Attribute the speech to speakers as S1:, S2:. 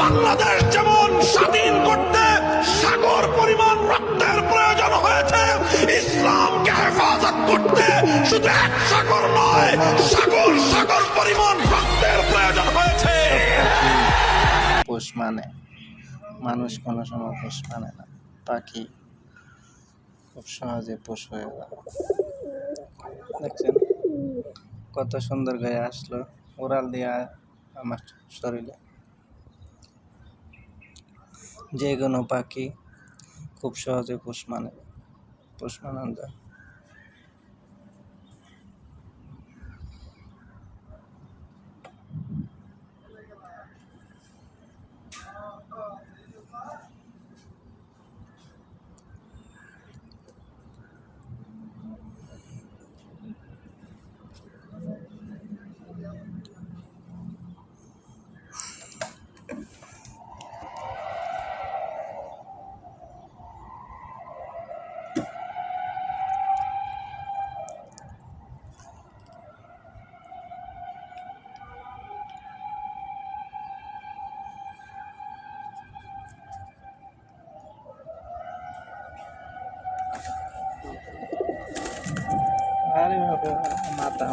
S1: বাংলাদেশ যেমন স্বাধীন করতে সাগর পরিমাণ রক্তের প্রয়োজন হয়েছে, ইসলামকে হেফাজত করতে শুধু এক সাগর নয়, সাগর সাগর পরিমাণ রক্তের প্রয়োজন হয়েছে।
S2: পোষ মানে মানুষ কোনো সময় পোষ মানে না, পাখি খুব সহজে পোষ হয়ে গেল। দেখছেন? কত সুন্দর গায়ে আসলো। ওরাল দিয়া আমার শরীরে। যে কোনো পাখি খুব সহজে পোষ মানে পোষ মানান যায়। अरे माता